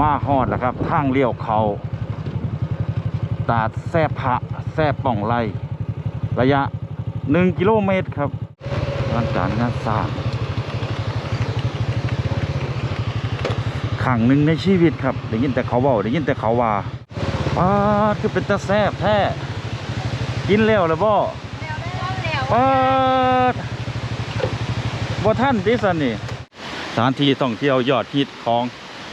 มาฮอดแล้วครับทางเลี้ยวเขาตาดแซ่พระแซ่ป่องไลระยะหนึ่งกิโลเมตรครับงานการงานสร้างครั้งหนึ่งในชีวิตครับได้ยินแต่เขาเว่าได้ยินแต่เขาว่าป้าดคือเป็นตาแซ่บแท้กินแล้วเลยบ่ป้าดบ่ท่านดิสันนี่สถานที่ท่องเที่ยวยอดฮิตของ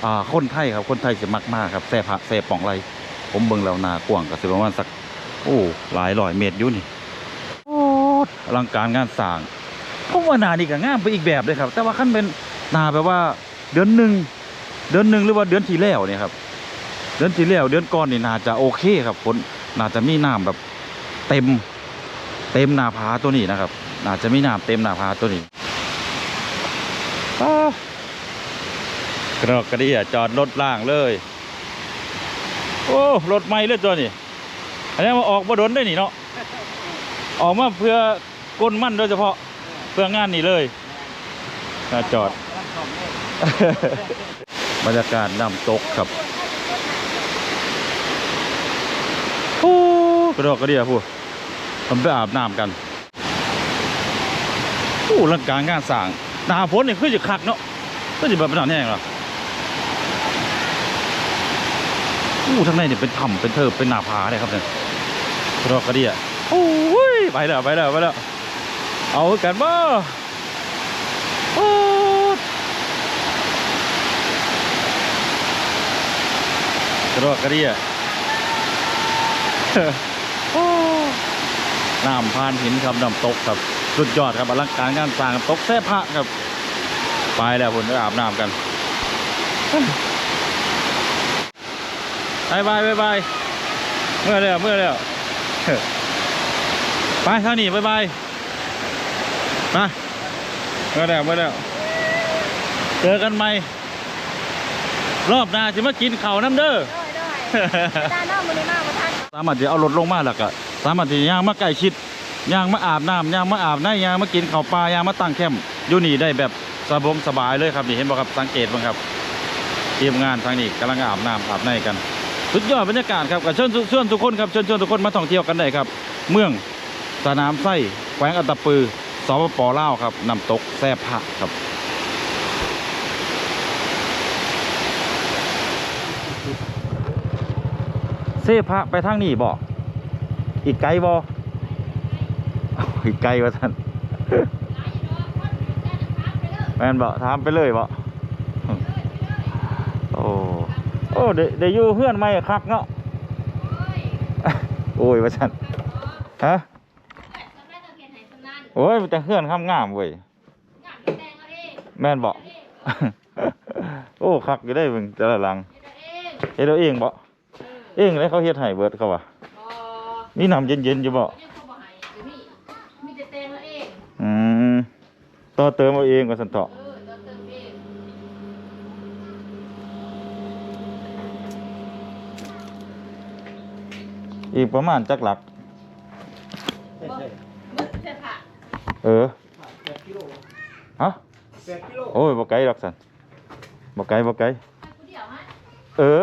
อ่าคนไทยครับคนไทยสิมักมากครับแซ่พระแซ่ป่องไลผมเบิ่งแล้วนากว้างก็สิประมาณสัก โอ้หลายร้อยเมตรอยู่นี่โอ้ลังการงานสร้างผมว่านานี่ก็งามไปอีกแบบเลยครับ แต่ว่าขั้นเป็นนาแบบว่า เดือนหนึ่งเดือนหนึ่งหรือว่าเดือนที่แล้วเนี่ยครับเดือนที่แล้วเดือนก่อนนี่นาจะโอเคครับฝนน่าจะมีน้ำแบบเต็ม เต็มหนาผาตัวนี้นะครับน่าจะมีน้ำเต็มหนาผาตัวนี้อ้า กระดอกระเดียจอดรถล่างเลย โอ้รถใหม่เลยตัวนี้อันนี้มาออกบ่ดนได้นี่เนาะออกมาเพื่อก้นมั่นโดยเฉพาะเพื่องานนี้เลยน่าจอด บรรยากาศน้ำตกครับโอ้กระดอกกระเดียพูทำไปอาบน้ำกันโอ้ร่างการงานสร้างหนาฝนนี่คือจะคักเนาะก็จะแบบเป็นหนาแห้งเหรอโอู้ทั้งในเนี่ยเป็นถ้ำเป็นเทิบเป็นหนาผาเลยครับเนี่ยรอกกระเดียโอ้ยไปแล้วไปแล้วไปแล้วเอากันบ่โอ้กระโดดกระเดียโอ้น้ำพานหินครับน้ำตกครับสุดยอดครับอลังการงานสร้างตกแท้พระครับ ไปแล้วผมไปอาบน้ำกัน บายบายบายบายเมื่อแล้วเมื่อแล้วไปทางนี้บายบายไปเมื่อแล้วเมื่อแล้วเจอกันใหม่รอบหน้าจะมากินข้าวน้ำเด้อได้ได้ด้านนอกมือนี้มากมาท่านสามารถจะเอารถลงมาแล้วก็สามารถที่ย่างมาใกล้ชิดย่างมาอาบน้ำย่างมาอาบในย่างมากินข้าวปลาย่างมาตั้งแคมป์อยู่นี่ได้แบบสบงสบายเลยครับนี่เห็นบ่ครับสังเกตบ้างครับทีมงานทางนี้กำลังอาบน้ำอาบในกัน สุดยอดบรรยากาศครับกับเชิญเชิญทุกคนครับเชิญชวนทุกคนมาท่องเที่ยวกันได้ครับ เมืองสนามไส้แขวงอัตตปือสปปลาวครับน้ำตกแซ่พระครับเซพระไปทางนี้บ่อีกไกลบ่อ้าวอีกไกลว่าท่านแมนบ่ถามไปเลยบ่อ้โอ้เดี๋ยวเดี๋ยวอยู่เพื่อนไม่คักเนาะโอ้ยว่าท่านฮะโอ้ยมันแต่เพื่อนข้ามงามเว้ยแม่นบ่โอ้คักอยู่ได้เบิ่งแต่ละหลังเฮ็ดเอาเองบ่เองเลยเขาเฮ็ดให้เบิดเขาว่ามีน้ำเย็นๆอยู่บ่อืมต่อเติมเอาเองว่าซั่นเถาะ อีกประมาณจักหลักเออแปดกิโลฮะแปดกิโลโอ้ยบ่ไกลหรอกสันบ่ไกลบ่ไกลเออ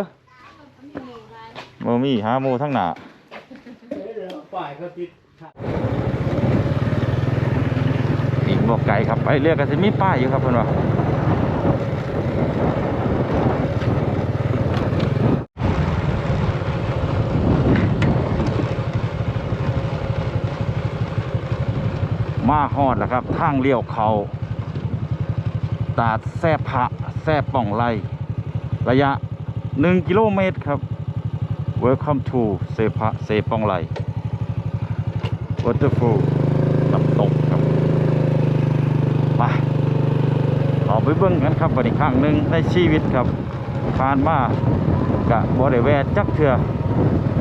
บ่มีหาหมู่ทั้งหน้าเดี๋ยวฝ่ายก็ติดอีกบ่ไกลครับไปเรียกกันสิมีป้ายอยู่ครับเพิ่อนว่า มาฮอดแล้วครับ ทางเลี้ยวเขาตาดแซ่พะแซ่ป่องไลระยะ 1 กิโลเมตรครับ Welcome to เซพะเซป่องไล Waterfall น้ำตกครับไปเราไปเบิ่งกันครับวันอีกครั้งหนึ่งในชีวิตครับผ่านมากะบ่ได้แวะจักเทื่อ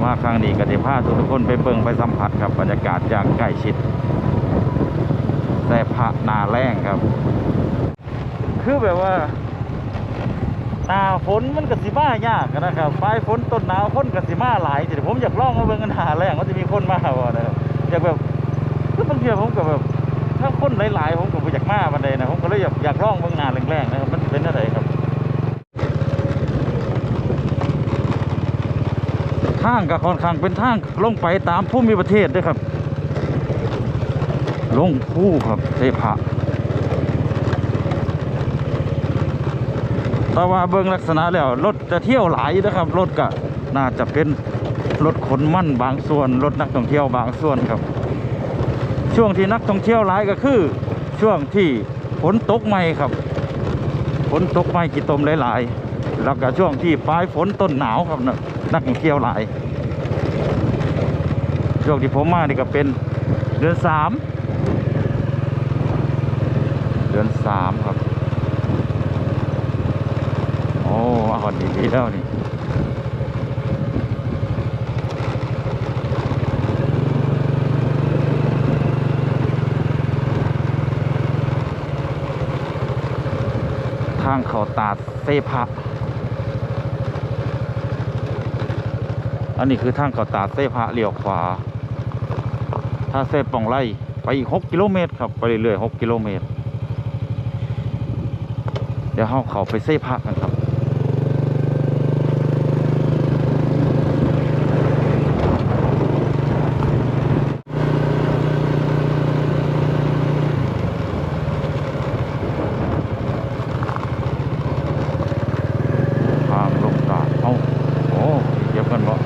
มาครั้งนี้ก็ได้พาทุกคนไปเบิ่งไปสัมผัสครับบรรยากาศอย่างใกล้ชิด แต่พระนาแรงครับ คือแบบว่าหนาฝนมันกสิมายากนะครับปลายฝนต้นหนาวคนกสิมาหลายทีผมอยากลองมาเบิ่งกันหาแรงว่าจะมีคนมาบ่นะครับอยากแบบคือบางทีผมก็แบบถ้าคนหลายๆผมก็บ่อยากมาบันไดนะผมก็เลยอยากอยากลองเบิ่งหนาแรงๆนะครับมันเป็นอะไรครับทางก็ค่อนข้างเป็นทางลงไปตามภูมิประเทศด้วยครับ ลงผู้ครับเทพะแต่ว่าเบิ่งลักษณะแล้วรถจะเที่ยวหลายนะครับ รถก็น่าจะเป็นรถขนมั่นบางส่วน รถนักท่องเที่ยวบางส่วนครับ ช่วงที่นักท่องเที่ยวหลายก็คือ ช่วงที่ฝนตกใหม่ครับฝนตกใหม่กี่ตมหลายๆ แล้วก็ช่วงที่ปลายฝนต้นหนาวครับนะนักท่องเที่ยวหลาย ช่วงที่ผมมานี่ก็เป็นเดือนสามเดือน สามครับ โอ้อาหารดีๆแล้วนี่ทางเขาตาเซพะ อันนี้คือทางเขาตาเซพะเลี้ยวขวา ถ้าเซปองไล่ไปอีก 6 กิโลเมตรครับ ไปเรื่อยๆ6กิโลเมตร เดี๋ยวเราเขาไปเซพะกันครับ ทางลงตาดเอาโอ้เหยียบกันบ่ส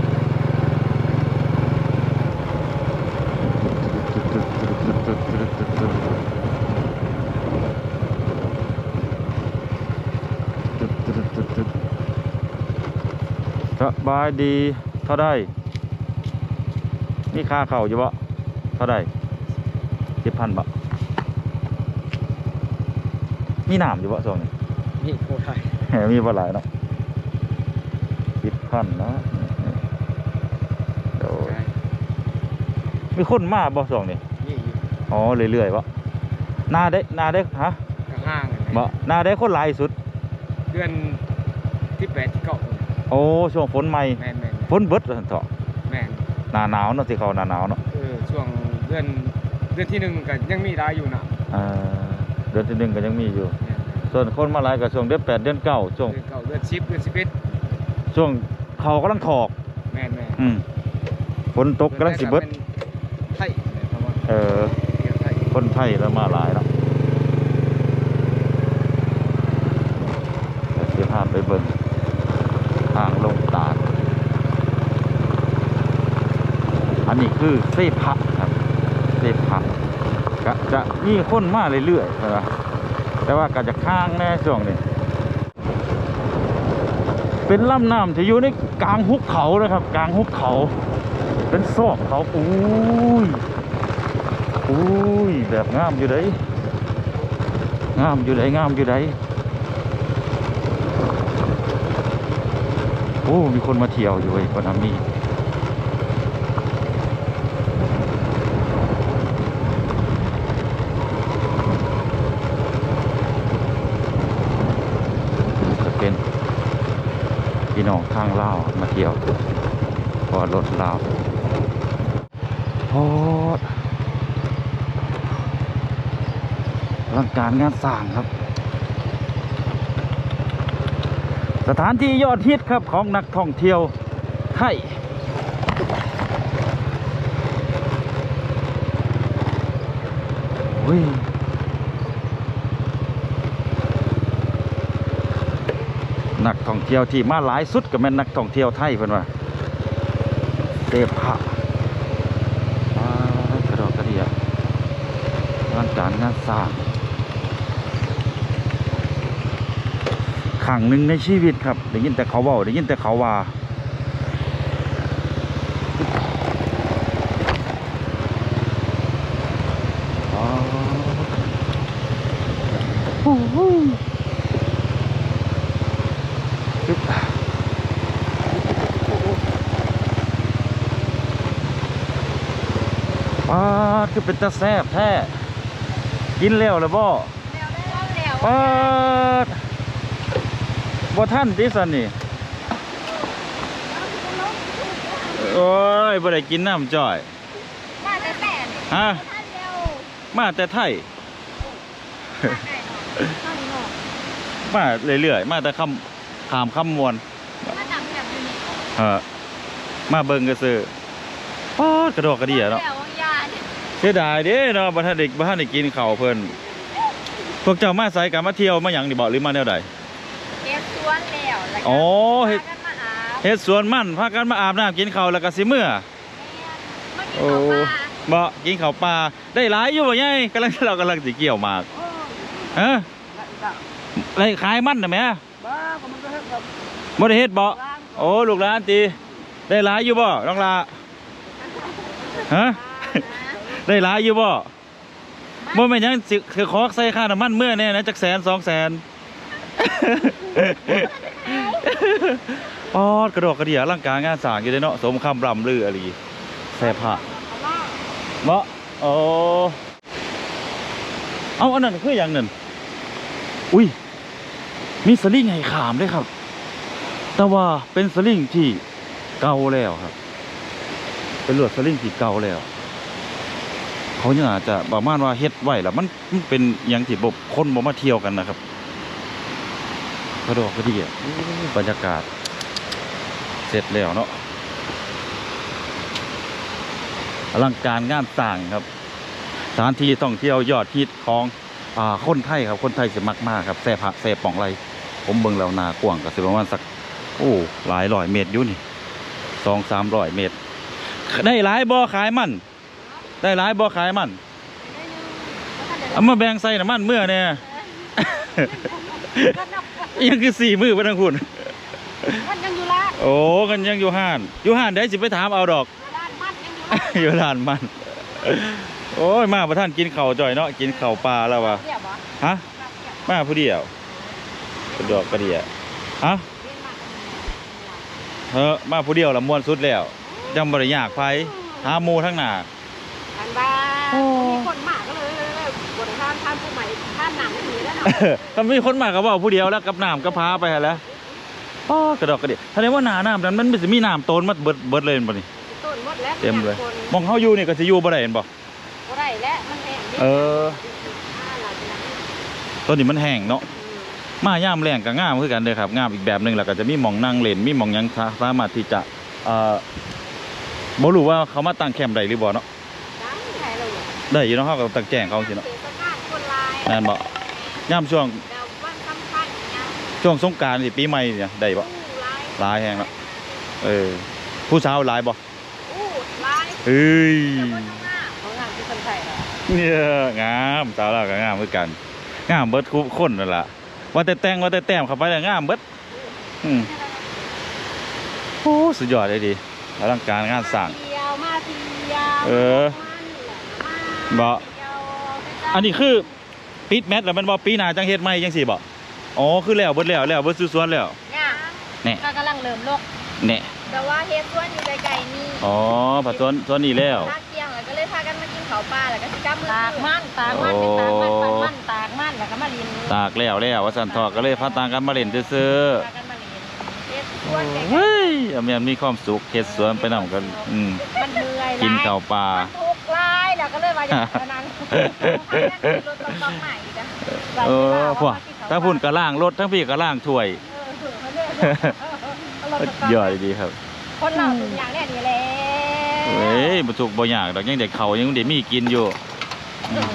บายดีเท่าได้มีค่าเข่าอยู่บ่เท่าได้สิบพันบ่มีน้ำอยู่บ่ส่วนนี้นี่โคไทยแหมมีบ่หลายเนาะสิบพันเนาะเดี๋ยวมีคนมาบ่สองนี่นี่อยู่อ๋อเรื่อยๆวะนาได้นาได้ฮะห้างบ่นาได้คนหลายสุด เดือนที่แปดที่เก้า โอ้ช่วงฝนใหม่แมนแมนฝนเบิดซั่นเถาะแมนหน้าหนาวเนาะสิเขาหน้าหนาวเนาะเออช่วงเดือนเดือนที่หนึ่งก็ยังมีรายอยู่นะเอ่อเดือนที่หนึ่งก็ยังมีอยู่ แม่นส่วนคนมาหลายก็ช่วงเดือนแปดเดือนเก้าช่วงเดือนเก้าเดือนสิบเดือนสิบเอ็ดช่วงเขากำลังถอกแมนแมนอืมฝนตกกำลังสิเบิดไทยเพราะว่าเออเที่ยวไทยคนไทยแล้วมาหลายแล้วเดี๋ยวเสียภาพไปเบิ่งทางลงตาด อันนี้ คือเซพะครับเซพะก็จะมีคนมาเรื่อยๆนะแต่ว่าก็จะข้างแน่ช่วงนี้เป็นลำน้ำที่อยู่ในกลางหุบเขานะครับ กลางหุบเขา เป็นซอกเขาอุ้ยอุ้ยแบบงามอยู่ไดงามอยู่ไดงามอยู่ไดโอ้มีคนมาเที่ยวอยู่ไอ้ปนามีจะเป็น พี่น้องทางลามาเที่ยวพอรถเลาวโอ้ร่างการงานสร้างครับ สถานที่ยอดฮิตครับของนักท่องเที่ยวไทยอุ้ย นักท่องเที่ยวที่มาหลายสุดก็แม่นนักท่องเที่ยวไทยเพิ่นว่าเทพะอ่ากระดอกกระเดียร่านการงานสร้างขังหนึ่งในชีวิตครับได้ยินแต่เขาว่าได้ยินแต่เขาว่าอ๋อโอ้โหปึ๊บปาดคือ เป็นตาแซบแท้กินแล้วเลยบ่แล้วได้แล้วแล้วปาดบ่ท่านดิสันนี่โอ้ยบ่ได้กินน้ำจ่อย มาแต่แต่เนี่ยฮะท่านเร็วมาแต่ไทยมาไก่เนาะท่านเนาะมาเรื่อยๆมาแต่คำขามคำมวลมาจำแบบอยู่นี่เออมาเบิ่งก็ซื้อป๊อดกระดอกกระเดี่ยเนาะแล้วยา เนี่ยเสียดายเด้เนาะบ่ทันได้บ่ทันได้กินข้าวเพิ่นพวกเจ้ามาไสกันมาเที่ยวมาหยังนี่บ่หรือมาแนวใดเฮ็ดสวนแล้วแล้วก็อ๋อเฮ็ดพากันมาอาบเฮ็ดสวนมันพากันมาอาบน้ำกินข้าวแล้วก็สิเมื่อมากินโอ้ข้าวปลาบ่กินข้าวปลาได้หลายอยู่บ่ยายกำลังเรากำลังสิเกี่ยวหมากฮะได้ขายมันน่ะแหม่บ้าก็มันก็เฮ็ดแบบบ่ได้เฮ็ดบ่โอ้ลูกหลานติได้หลายอยู่บ่น้องลาฮะ ได้หลายอยู่บ่บ่แม่นหยังสิคือขอใส่ค่าน้ำมันเมื่อแน่นะจักแสนสองแสนปอดกระดอกกระเดี่ยร่างกายงานสร้างอยู่เด้เนาะสมคำรำลืออะไรแซ่ผ้าเนาะโอ้เอาอันนั้นคืออย่างนั้นอุ้ยมีสลิงให้ขามด้วยครับ แต่ว่าเป็นสลิงที่เก่าแล้วครับ เป็นลวดสลิงที่เก่าแล้ว เขายังอาจจะประมาณว่าเฮ็ดไว้แล้วมันมันเป็นอยังที่บบคนบ่มาเที่ยวกันนะครับกระดอกกระเดี่ยอู้บรรยากาศ เสร็จแล้วเนาะอลังการงานต่างครับสถานที่ท่องเที่ยวยอดฮิตของอ่าคนไทยครับคนไทยจะมักมากครับแซ่ผักแซ่ป่องไรผมเบิ่งแล้วนากว้างก็สิประมาณสักโอ้หลายร้อยเมตรอยู่นี่สองสามร้อยเมตร ได้หลายบ่อขายมัน ได้หลายบ่อขายมันเอามาแบ่งใส่น้ำมันเมื่อเนี่ยยังคือสี่มือไปทั้งคุณมันยังอยู่ละโอ้กันยังอยู่ห้านอยู่ห้านได้สิไปถามเอาดอกร้านมันยังอยู่ละอยู่ร้านมันโอ้ยมาประท่านกินข้าวจ่อยเนาะกินข้าวปลาแล้ววะเรียบบ่ฮะเรียบมาผู้เดียวกระดอกกระเดียฮะเรียนมาเฮ้อมาผู้เดียวละมวนสุดแล้วจำบริยากไฟหาหมูทั้งหน้าอัน บ้ามีคนมากก็เลยบนท่านท่านผู้ใหม่ท่านหนังไม่มีแล้วเนาะถ้ามีคนมาก็บอกผู้เดียวแล้วกับน้ำก็พาไปหั่นแหล้วอ๋อกระดอกกระเดียแสดงว่าหนาน้ำนั้นมันไม่สิมีน้ำโตนมาเบิดเบิดเลยบ่นี่ต้นหมดแล้วเต็มเลยคนมองเขาอยู่นี่ก็สิอยู่บ่ได้เห็นบ่บ่ได้แล้วมันแห้งเอออ่าหลังจากนั้นต้นนี้มันแห้งเนาะมาย่ามแรงก็งามคือกันเลยครับงามอีกแบบหนึ่งแล้วก็จะมีหมองนั่งเล่นมีหมองหยังสามารถที่จะเอ่อบ่รู้ว่าเขามาตั้งแคมป์ได้หรือบ่เนาะ ดังไทยเราอยู่ ได้อยู่เนาะเขาก็ตั้งแจ้งเขาสิเนาะเทศกาลคนลายแม่นบ่ย่ามช่วงเดาวันสำคัญยังช่วงสงกรานต์สิปีใหม่เนี่ยได้บ่อู้ลายหลายแฮงเนาะเออผู้สาวหลายบ่อู้ลายเอ้ยเจ้าคนข้างหน้าของงานที่คนไทยเหรอเนี่ยงามสาวเราก็งามคือกัน งามเบิดทุกคนนั่นล่ะว่าแต่แต่งว่าแต่แต้มเข้าไปแล้วงามเบิดอืมโอ้สุดยอดเลยดีอลังการงานสร้างเที่ยวมาเที่ยวเออ บ่เที่ยวอันนี้คือปิดแมทแล้วมันบ่ปีหน้าจังเฮ็ดใหม่จังซี่บ่อ๋อคือแล้วเบิดแล้วแล้วเบิดซื้อสวนแล้วเนี่ยแน่ก็กำลังเริ่มโลกแน่แต่ว่าเฮ็ดสวนอยู่ไกลๆนี่อ๋อผัดสวนสวนนี้แล้วภาคเที่ยงแล้วก็เลยพากันมากินข้าวปลาแล้วก็สิกลับมือตากมันตากมันเป็นตากมันปันมันตากมันแล้วก็มาลินตากแล้วแล้วว่าซั่นทอก็เลยพาต่างกันมาเล่นซื่อพากันมาลินเฮ็ดสวนไกลๆเฮ้ยอเมียนมีความสุขเฮ็ดสวนไปนํกันอืมมันเมื่อยหลยกินข้าวปลามันทุ กข์หลายแล้วก็เลยว่าอย่างนั้นๆรถต้องๆใหม่อีกอะเออพวกถ้าพุ่นก็ล้างรถทั้งพี่ก็ล้างถ้วยยอดดีครับ คนเราทุกอย่างเนี่ยดีแล้วเฮ้ยบ่ทุกข์บ่ยากดอกยังได้เขาวยังได้มีกินอยู่เออ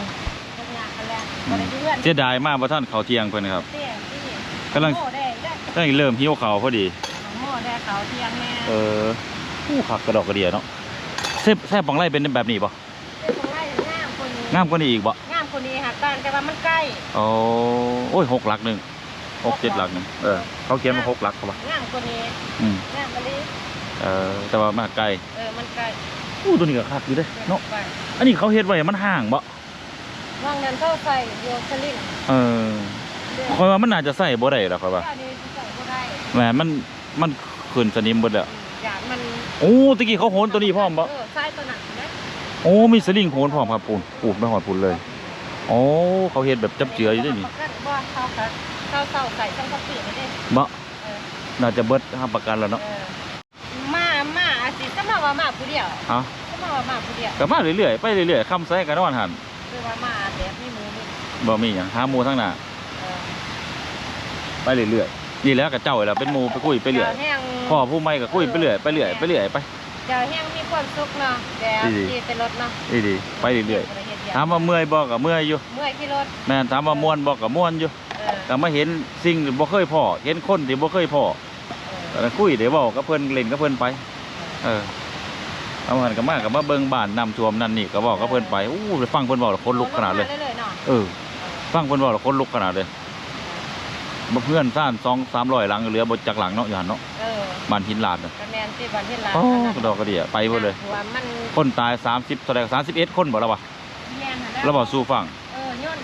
ทุกอย่างกันแล้วบ่ได้เพื่อนเสียดายมากบ่ทันเขาวเที่ยงเพิ่นครับเตี้ยที่กำลังโม่ได้ได้กำลังเริ่มหิวข้าวพอดีโม่ได้เขาเที่ยงแน่เออผู้ขักกระดอกกระเดียเนาะแซ่บแซ่บปังไรเป็นแบบนี้ป่ะ งามกว่านี้อีกบ่งามคนนี้หักต่างแต่ว่ามันใกล้โอ้โอ้ยหกหลักหนึ่งหกเจ็ดหลักหนึ่งเออเขาเขียนมาหกหลักเขาป่ะงามคนนี้อืมงามมะลิเออแต่ว่ามาไกลเออมันใกล้อู้ตัวนี้ก็คักอยู่เด้เนาะไปอันนี้เขาเฮ็ดไว้มันห่างบ่ว่างนั้นเข้าใส่โยคลินเออคอยว่ามันน่าจะใส่บ่ได้หรอกครับว่าอันนี้ใส่ก็ได้แหมมันมันขึ้นสนิมเบิดแล้วอยากมันโอ้ตะกี้เขาโหนตัวนี้พร้อมบ่เออใส่ตัวหนักนะ โอ้มีสลิงโหนพร้อมครับปูนปูนไม่หอดปูนเลย โอ้เขาเฮ็ดแบบจับเจืออยู่ด้วยนี่ว่าเขาครับเขาเศร้าใส่ช่องกระปีนี่ดิบ่เออน่าจะเบิดห้ามประกันแล้วเนาะเออมามาอาสิก็มาว่ามาผู้เดียวเอ้าก็มาว่ามาผู้เดียวก็มาเรื่อยๆไปเรื่อยๆคำใส่กันนอนหันคือว่ามาแบบมีหมูมีบ่มีหยังหาหมูทั้งหน้าเออไปเรื่อยๆนี่แหล้วกับเจ้าแหละเป็นหมูไปคุยไปเรื่อยแห้งพ่อผู้ใหม่ก็คุยไปเรื่อยไปเรื่อยไปเรื่อยไป เดี๋ยวแห้งมีความสุขเนาะแต่ดีที่เป็นรถเนาะดีดีไปเรื่อยๆๆถามว่าเมื่อยบ่ก็เมื่อยอยู่ เมื่อยที่รถแม่นถามว่าม่วนบ่ก็ม่วนอยู่ เออแต่มาเห็นสิ่งที่บ่เคยพอเห็นคนที่บ่เคยพอเออก็คุยเดี๋ยวเว้ากับเพิ่นเล่นกับเพิ่นไป เออเอาหันก็มาก็มาเบิ่งบ้านน้ำท่วมนั่นนี่ก็เว้ากับเพิ่นไปอู้ฟังเพิ่นเว้าแล้วคนลุกขนาดเลยเรื่อยๆเนาะเออ ฟังเพิ่นเว้าแล้วคนลุกขนาดเลยบ่เพื่อนซ่าน2 300หลังเหลือบ่จักหลังเนาะอยู่หั่นเนาะเออ บ้านหินลาดน่ะกระแมนที่บ้านที่ร้านโอ้นั่นกระน่ะดอกกระเดี่ยไปหมดเลยหัวมันคนตาย30เท่าไหร่31คนบ่แล้ววะแม่นหั่นแล้วบ่สู้ฟังเออย่น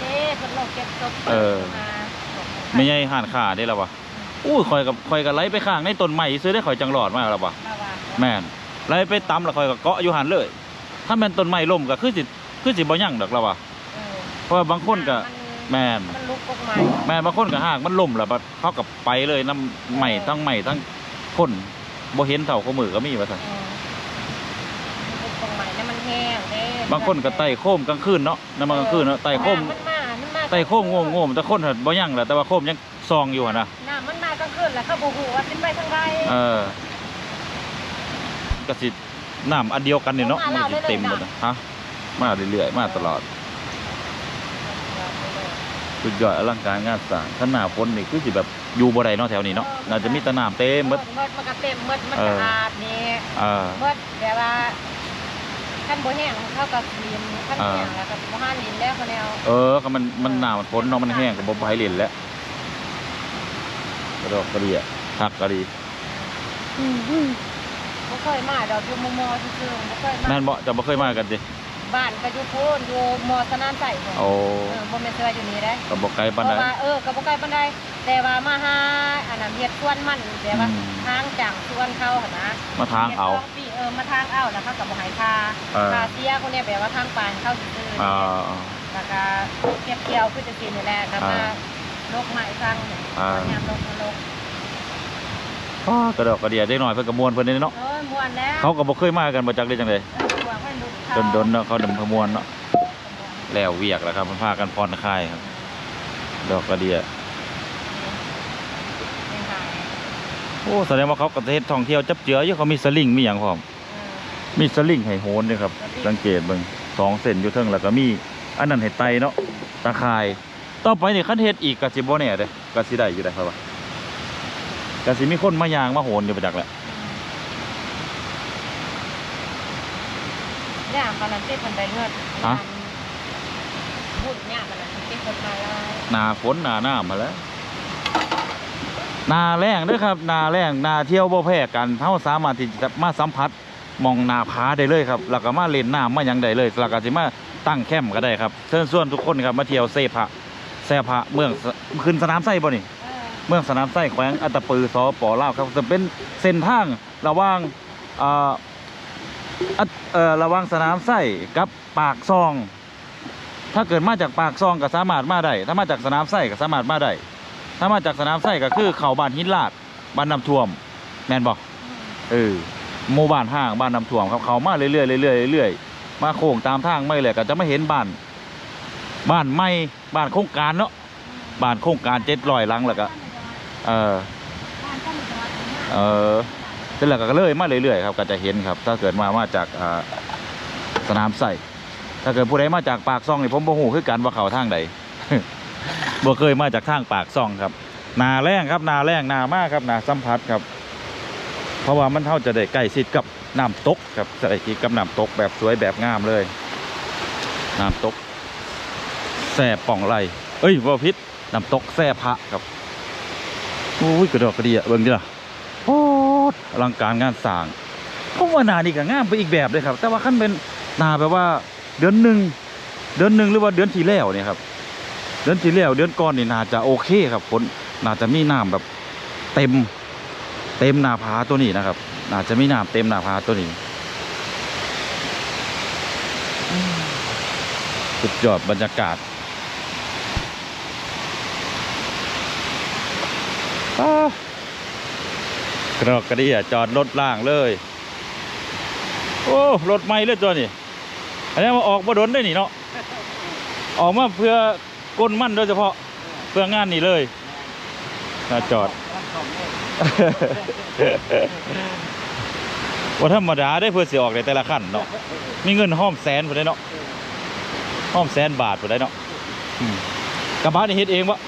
เด้เพิ่นโลกเก็บศพเออมาไม่ใช่ห่านขาได้แล้ววะอู้ข่อยกับข่อยกับไหลไปข้างในต้นไม้ซื้อได้ข่อยจังหลอดมาแล้ววะมาว่าแม่นไหลไปตำแล้วข่อยก็เกาะอยู่หันเลย ถ้าแม่นต้นไม้ล่มก็คือสิคือสิบ่ยั่งดอกแล้ววะเออเพราะว่าบางคนก็ แม่นมันลุกกกใหม่แม่นบางคนก็หากมันล่มแล้วบัดเขากับไปเลยน้ำใหม่ทั้งใหม่ทั้งคนบ่เห็นเท่าข้อมือก็มีว่าซั่นเออลุกกกใหม่เนี่ยมันแห้งเด้บางคนก็ไต่โคมกลางคืนเนาะน้ำมันกลางคืนเนาะไต่โคมน้ำมันมามันมาไต่โคมโง่ๆแต่คนหันบ่ยั่งแหละแต่ว่าโคมยังซองอยู่หั่นนะน้ำมันมากลางคืนแล้วเขาบ่ฮู้ว่าสิไปทางใดเออก็สิน้ำอันเดียวกันนี่เนาะมันสิเต็มหมดอะฮะมาเรื่อยๆมาตลอด สุดยอดอลังการงานสร้างถ้าหน้าฝนนี่คือสิแบบอยู่บ่ได้เนาะแถวนี้เนาะน่าจะมีแตะน้ำเต็มหมดเบิดมันก็เต็มเบิดมันเอก็ออาบนี่เออเบิดแต่ว่าคันบ่แห้งเขาก็ลีนคันอ่าแห้งแล้วก็บ่ห้าลีนแล้วเขาแนวเออก็มันมันหน้ามันฝนเนาะมันแห้งก็บ่ไปเล่นแล้วกระดอกกระเดียทักกระดีบ่เคยมาดอกอยู่มอๆซื่อๆบ่เคยมาแม่นบ่จะบ่เคยมากันดิ บ้านก็อยู่พูนอยู่มอสนามใส่พุ่นโอ้เออบ่แม่นเสื้ออยู่นี่เด้ก็บ่ไกลเพปานใด ราะว่าเออก็บ่ไกลปานใดแต่ว่ามาหาอันนั้นเฮ็ดสวนมันแต่ว่าอืม ทางจังสวนเขาหั่นนะมาทางเอา ฮ็ดสปีเออมาทางเอาแล้วเขาก็บ่ให้ค่าเออ ค่าเสียคนเนี้แบบว่าทางปานเข้าซื่อๆอ่า แล้วก็เก็บเกี่ยวคือจะกินนี่แหละก็มาอ่าลกไม้ฟังอ่า ยามลกมาลกอ้ากระดอกกระเดียได้หน่อยเพิ่นก็ม่วนเพิ่นนี่เนาะ เอ้ยม่วนแล้ว เขาก็บ่เคยมากันบ่จักได้จังได๋เอ อม่วนเพิ่นดูเขาดนๆเนาะเขาดำขมวนเนาะแล้วเวียกแล้วครับมันพากันผ่อนคลายครับ ดอกกระเดียเป็นหายโอ้แสดงว่าเขาก็เฮ็ดท่องเที่ยวจับเจืออยู่เขามีสลิงมีหยังพร้อมเออมีสลิงให้โหนด้วยครับ สังเกตเบิ่งสองเส้นอยู่เทิงแล้วก็มีอันนั้นให้ไตเนาะตะข่ายต่อไปนี่คันเฮ็ดอีกก็สิบ่แน่เด้ก็สิได้อยู่ได้ครับว่าก็สิมีคนมายางมาโหนอยู่ประจักแหละ ย่ามปานนั้นเต็มมันได้เงินย่ามพูดย่ามปานนั้นเต็มคนมาแล้วหนาฝนหนาหน้ามาแล้วหนาแรงเด้วยครับหนาแรงหนาเที่ยวบ่แพ้กันเฮาสามารถที่จะมาสัมผัสหมองหนาผาได้เลยครับแล้วก็มาเล่นน้ำมาหยังได้เลยแล้วก็สิมาตั้งแคมป์ก็ได้ครับเชิญชวนทุกคนครับมาเที่ยวเซพะแซพะเมืองสขึ้นสนามไส้บ่นี่ เออเมืองสนามไส้แขวงอัตตปือสปลาวครับจะเป็นเส้นทางระหว่างอ่าอัต เอ่อระหว่างสนามไส้กับปากซอง ถ้าเกิดมาจากปากซองก็สามารถมาได้ถ้ามาจากสนามไส้ก็สามารถมาได้ถ้ามาจากสนามไส้ก็คือเขาบ้านหินลาดบ้านน้ำท่วม แม่นบอกเออหมู่บ้านห้างบ้านน้ำท่วมครับเขามาเรื่อยๆเรื่อยๆเรื่อยๆมาโค้งตามทางไม่เลยก็จะไม่เห็นบ้าน บ้านไม่บ้านโครงการเนาะบ้านโครงการเจ็ดร้อยหลังแล้วก็เออบ้านต้องมีจังหวัดนี้เออ เสร็จแล้วก็เลยมาเรื่อยๆครับก็จะเห็นครับ ถ้าเกิดมามาจากสนามใส่ถ้าเกิดผู้ใดมาจากปากซ่องนี่ผมบ่ฮู้คือกันว่าเขาทางใดบ่เคยมาจากทางปากซ่องครับ นาแรงครับ นาแรงนามากครับนาสัมผัสครับ เพราะว่ามันเท่าจะได้ใกล้ชิดกับน้ำตกครับจะได้ชิดกับน้ำตกแบบสวยแบบงามเลยน้ำตกแส่ป่องไรเอ้ยว่าพิษน้ำตกแส่พระครับโอ้ยกระดอกกระเดียเบิ่งดิล่ะ อ้อลังการงานสร้างผมว่านานี่ก็งามไปอีกแบบเลยครับ แต่ว่าขั้นเป็นนาแบบว่า เดือนหนึ่งเดือนหนึ่งหรือว่าเดือนที่แล้วเนี่ยครับ เดือนที่แล้วเดือนก่อนนี่นาจะโอเคครับฝนนาจะมีน้ำแบบเต็ม เต็มนาผาตัวนี้นะครับนาจะมีน้ำเต็มนาผาตัวนี้สุดยอดบรรยากาศอ้า กรอกกระเดียจอดรถล่างเลย โอ้รถไม่เลยตัวนี้อันนี้มาออกมาดนได้นี่เนาะออกมาเพื่อก้นมั่นโดยเฉพาะเพื่องานนี่เลยน่าจอดว่าธรรมดาได้เพื่อสิออกในแต่ละขั้นเนาะมีเงินห้อมแสนพุ่นได้เนาะห้อมแสนบาทพุ่นได้เนาะกระบะนี่เฮ็ดเองวะ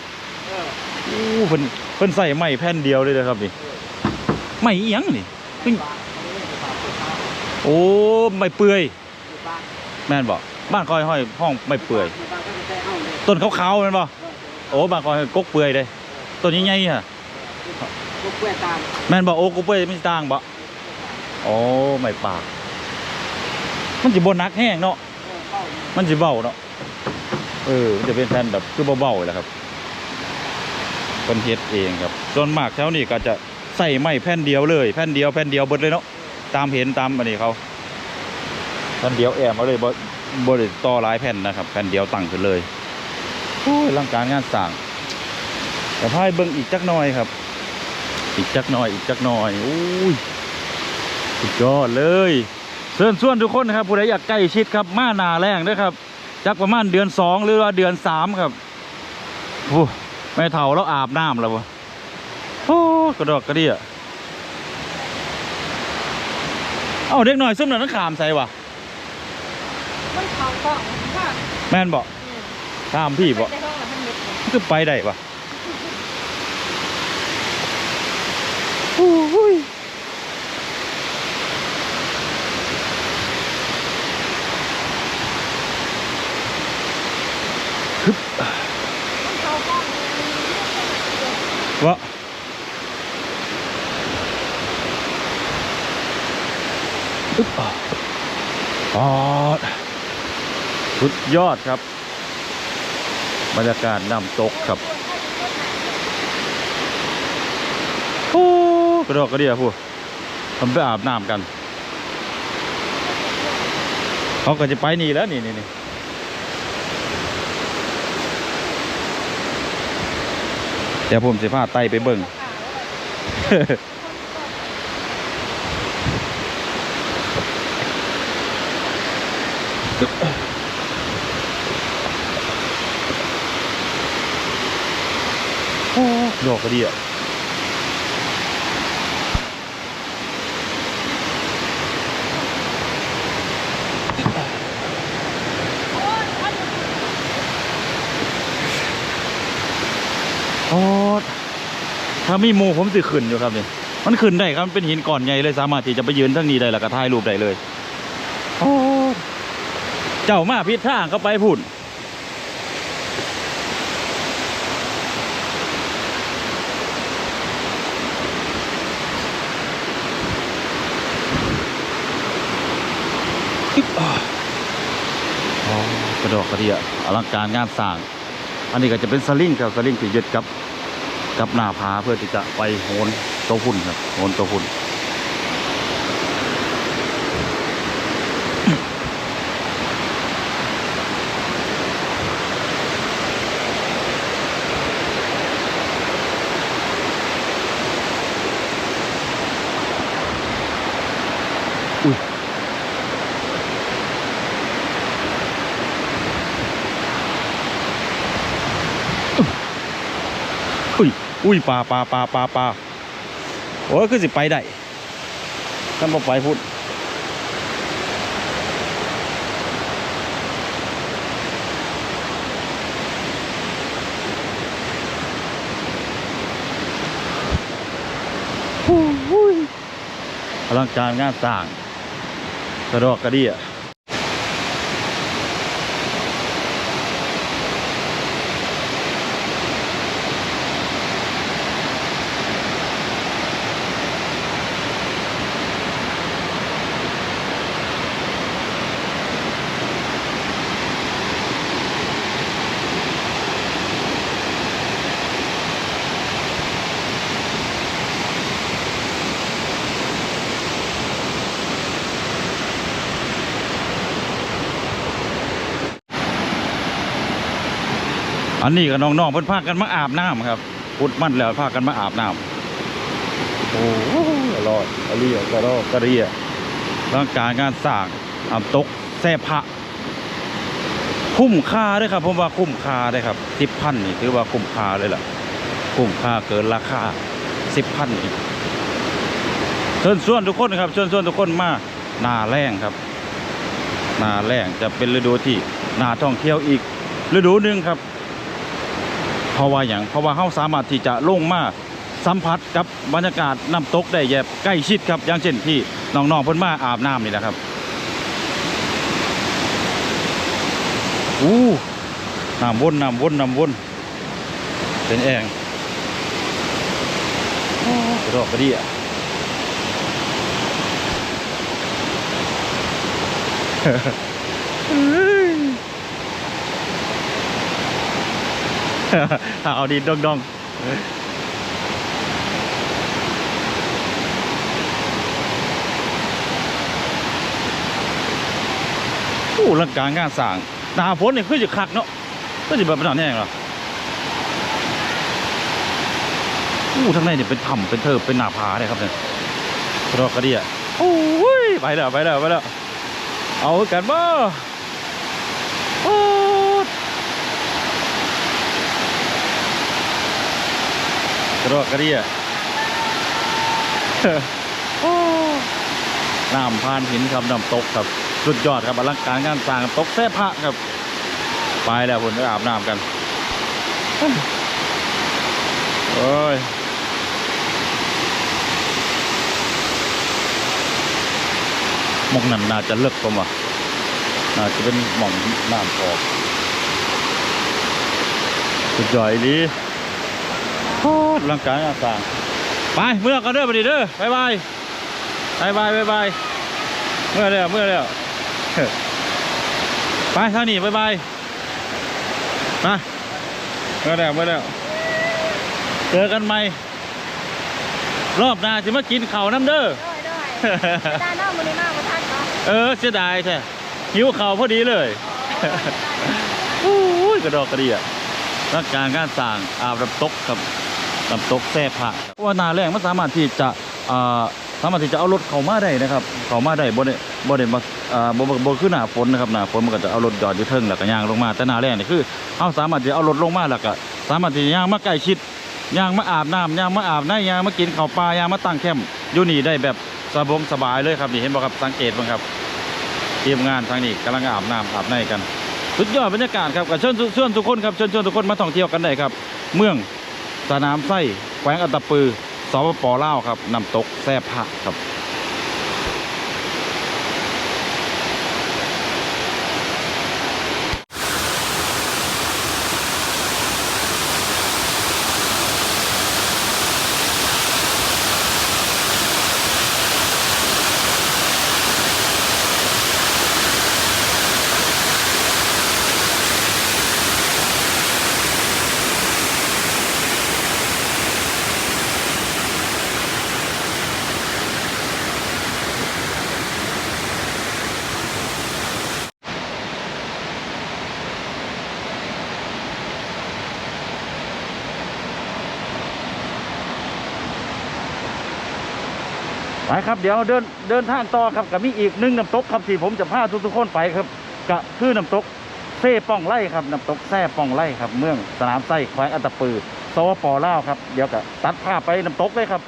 อออู้เพิ่นเพิ่นใส่ไม้แผ่นเดียวเลยนะครับนี่ ไม้อียังนี่เพิ่งโอ้ไม้เปื่อยแม่นบ่บ้านคอยห้อยห้องไม้เปื่อยต้นขาวๆแม่นบ่โอ้บ้านคอยกกเปื่อยเด้ต้นใหญ่ๆฮะลูกเพื่อนตามแม่นบ่โอ้กกเปื่อยไมันสิต่างบ่โอ้ไม้ป่ามันสิบ่หนักแห้งเนาะมันสิเบาเนาะเออมันจะเป็นแผ่นแบบคือเบาๆแหละครับคนเฮ็ดเองครับส่วนมากแถวนี้ก็จะ ใส่ไม้แผ่นเดียวเลยแผ่นเดียวแผ่นเดียวเบิดเลยเนาะตามเห็นตามอันนี้เขาแผ่นเดียวแอมเอาเลยบ่บ่ได้ต่อหลายแผ่นนะครับแผ่นเดียวตั้งขึ้นเลยโอ้ยร่างการงานสร้างแต่พายเบิ่งอีกจักหน่อยครับ อีกจักหน่อยอีกจักหน่อยโอ้ยสุดยอดเลยเชิญชวนทุกคนนะครับผู้ใดอยากใกล้ชิดครับมาหนาแรงเด้วยครับจักประมาณเดือนสองหรือว่าเดือนสามครับโอ้ไม่เท่าแล้วอาบน้ำแล้ววะ โอ้กระดอกกระเดี่ยเอ้าเด็กหน่อยซุ่มหน่อยนักขามใส่วะมันเขาก็ว่าแม่นบอกขามพี่บอกได้ห้องละพันเม็ดเนี่ยคือไปได้ปะโอ้ยฮึบ มันเขาก็ วะอึ๊บอะปอด สุดยอดครับ บรรยากาศน้ำตกครับโอ้กระดอกกระเดียพูดทำไปอาบน้ำกันเขาก็จะไปนี่แล้วนี่นี่นี่เดี๋ยวผมสิพาไต่ไปเบิ่ง โอ้ดอกกระเดียโอ้ถ้ามีหมูผมสิขึ้นอยู่ครับเนี่ยมันขึ้นได้ครับมันเป็นหินก้อนใหญ่เลยสามารถที่จะไปยืนทั้งนี้ได้แล้วก็ถ่ายรูปได้เลย โอ้ เจ้ามาพิดทางเข้าไปพุ่นอึ๊บอ่าอ๋อก ระดอกกระเดียอลังการงานสร้าง อันนี้ก็จะเป็นสลิงครับสลิงที่ยึดกับ กับหน้าผาเพื่อที่จะไปโหนโตวหุ่นครับโหนโตวหุ่น อุ้ยอุ้ยปลาปลาปลาปลาปลาโอ้ยคือสิไปได้ท่านบอกไปพูดพลังการงานสร้างกระดอกกระเดี่ย อันนี้ก็น้องๆเพิ่นพากันมาอาบน้ำครับพุดมันแล้วพากันมาอาบน้ำโอ้โหอร่อยอร่อยกระดอกกระเดี่ยร่างการงานสางอาตกแซ่พระคุ้มค่าเด้วยครับผมว่าคุ้มค่าเด้ครับสิบพันนี่ถือว่าคุ้มค่าเลยล่ะ คุ้มค่าเกินราคาสิบพันนี่เชิญชวนทุกคนครับเชิญชวนทุกคนมาหนาแรงครับหนาแรงจะเป็นฤดูที่นาท่องเที่ยวอีกฤดูหนึ่งครับ เพราะว่าอย่างเพราะว่าเขาสามารถที่จะลงมาสัมผัสกับบรรยากาศน้ำตกได้แบบใกล้ชิดครับ อย่างเช่นที่น้องๆเพิ่อนมาอาบน้ำนี่แหละครับอู้น้ำวนน้ำวนน้ำวนเป็นแอ่งกระดอกกระเดี่ย เอาดีดองดองโอ้ลังการงานสร้างหนาฝนนี่คือจะคักเนาะก็จะแบบขนาดนี้เองเหรอโอ้ทั้งในเนี่ยเป็นถ้ำเป็นเทิบเป็นหนาผาเลยครับเนี่ยรอกระเดี่ยโอ้ยไปแล้วไปแล้วไปแล้วเอากันบ่อ้ด กระโดดกระเดียโอ้น้ำพานหินครับน้ำตกครับ สุดยอดครับอลังการงานสร้างตกแท้พระครับ ไปแล้วผมไปอาบน้ำกันโอ้ยหมองนั้นน่าจะเลิกผมว่าน่าจะเป็นหม่องน้ำออกสุดยอดอีหลีโค ตรร่างกายอาสางไปเมื่อกันเด้อไปดิเด้อบายบายบายบายบายบายเมื่อแล้วเมื่อแล้วไปทางนี้บายบายไปเมื่อแล้วเมื่อแล้วเจอกันใหม่รอบหน้าจะมากินข้าวน้ำเด้อด้วยด้วยด้านนอกมันนี่มากมาทักเนาะเออเสียดายแท้หิวเข่าวพอดีเลยโอ้ยกระดอกกระเดียรักการการสร้างอาบน้ำตกครับ น้ำตกแท่พระเพราะว่านาแรงมันสามารถที่จะสามารถที่จะเอารถเข้ามาได้นะครับ เข้ามาได้บ่ได้บ่ได้มาอ่บ่บ่บ่คือหน้าฝนนะครับหน้าฝนมันก็จะเอารถจอดอยู่เทิงแล้วก็ย่างลงมา แต่นาแรงนี่คือเอาสามารถที่เอารถลงมาแล้วก็สามารถที่ย่างมาใกล้ชิดย่างมาอาบน้ำย่างมาอาบน้ำย่างมากินข้าวปลาย่างมาตั้งแคมป์อยู่นี่ได้แบบสบงสบายเลยครับนี่เห็นบ่ครับสังเกตบ้างครับทีมงานทางนี้กำลังอาบน้ำอาบในกันสุดยอดบรรยากาศครับกับเชิญเชิญทุกคนครับเชิญชวนทุกคนมาท่องเที่ยวกันได้ครับ เมือง สนามไส้แขวงอัตตปือสปปลาวครับน้ำตกแซ่บผักครับ ครับเดี๋ยวเดินเดินทางต่อครับกับมีอีกหนึ่งน้ำตกครับที่ผมจะพาทุกทุกคนไปครับกับคือน้ำตกเซ่ป่องไร่ครับน้ำตกแซ่ป่องไร่ครับ เมืองสนามไส้แขวงอัตตปือสวปอล่าวครับเดี๋ยวกับตัดภาพไปน้ำตกเลยครับ